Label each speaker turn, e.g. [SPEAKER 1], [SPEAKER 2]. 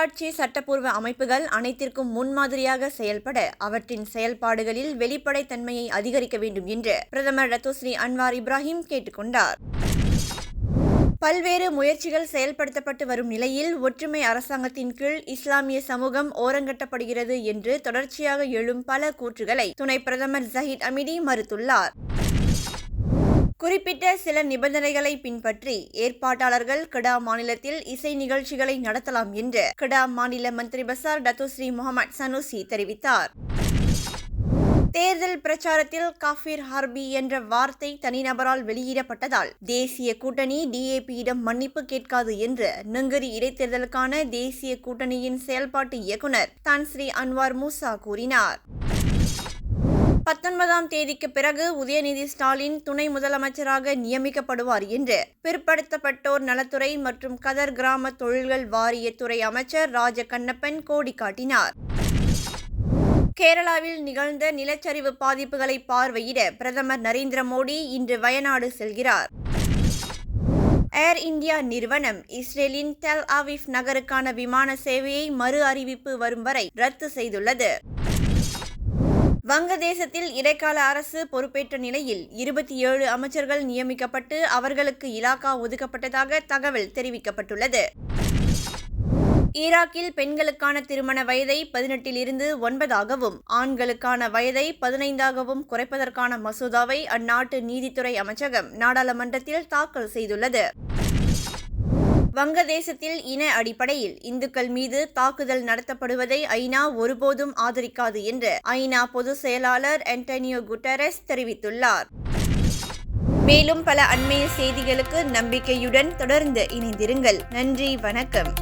[SPEAKER 1] உள்ளாட்சி சட்டப்பூர்வ அமைப்புகள் அனைத்திற்கும் முன்மாதிரியாக செயல்பட அவற்றின் செயல்பாடுகளில் வெளிப்படைத்தன்மையை அதிகரிக்க வேண்டும் என்று பிரதமர் ரத்தோஸ்ரீ அன்வார் இப்ராஹிம் கேட்டுக்கொண்டார். பல்வேறு முயற்சிகள் செயல்படுத்தப்பட்டு வரும் நிலையில் ஒற்றுமை அரசாங்கத்தின் கீழ் இஸ்லாமிய சமூகம் ஓரங்கட்டப்படுகிறது என்று தொடர்ச்சியாக எழும் பல கூற்றுகளை துணை பிரதமர் ஜஹீத் அமிடி மறுத்துள்ளார். குறிப்பிட்ட சில நிபந்தனைகளை பின்பற்றி ஏற்பாட்டாளர்கள் கிடா மாநிலத்தில் இசை நிகழ்ச்சிகளை நடத்தலாம் என்று கிடா மாநில மந்திரி பசார் டத்துஸ்ரீ முகமது சனுசி தெரிவித்தார். தேர்தல் பிரச்சாரத்தில் காஃபிர் ஹார்பி என்ற வார்த்தை தனிநபரால் வெளியிடப்பட்டதால் தேசிய கூட்டணி டிஏபியிடம் மன்னிப்பு கேட்காது என்று நெங்கரி இடைத்தேர்தலுக்கான தேசிய கூட்டணியின் செயல்பாட்டு இயக்குநர் தான்ஸ்ரீ அன்வார் மூசா கூறினார். பத்தொன்பதாம் தேதிக்கு பிறகு உதயநிதி ஸ்டாலின் துணை முதலமைச்சராக நியமிக்கப்படுவார் என்று பிற்படுத்தப்பட்டோர் நலத்துறை மற்றும் கதர் கிராம தொழில்கள் வாரியத்துறை அமைச்சர் ராஜ கண்ணப்பன் கோடி காட்டினார் கேரளாவில் நிகழ்ந்த நிலச்சரிவு பாதிப்புகளை பார்வையிட பிரதமர் நரேந்திர மோடி இன்று வயநாடு செல்கிறார். ஏர் இந்தியா நிறுவனம் இஸ்ரேலின் டெல் ஆவிஃப் நகருக்கான விமான சேவையை மறு அறிவிப்பு வரும் வரை ரத்து செய்துள்ளது. வங்கதேசத்தில் இடைக்கால அரசு பொறுப்பேற்ற நிலையில் இருபத்தி ஏழு அமைச்சர்கள் நியமிக்கப்பட்டு அவர்களுக்கு இலாக்கா ஒதுக்கப்பட்டதாக தகவல் தெரிவிக்கப்பட்டுள்ளது. ஈராக்கில் பெண்களுக்கான திருமண வயதை பதினெட்டிலிருந்து ஒன்பதாகவும் ஆண்களுக்கான வயதை பதினைந்தாகவும் குறைப்பதற்கான மசோதாவை அந்நாட்டு நீதித்துறை அமைச்சகம் நாடாளுமன்றத்தில் தாக்கல் செய்துள்ளது. வங்கதேசத்தில் இன அடிப்படையில் இந்துக்கள் மீது தாக்குதல் நடத்தப்படுவதை ஐநா ஒருபோதும் ஆதரிக்காது என்று ஐநா பொதுச் செயலாளர் ஆண்டனியோ குட்டரஸ் தெரிவித்துள்ளார். மேலும் பல அண்மைய செய்திகளுக்கு நம்பிக்கையுடன் தொடர்ந்து இணைந்திருங்கள். நன்றி வணக்கம்.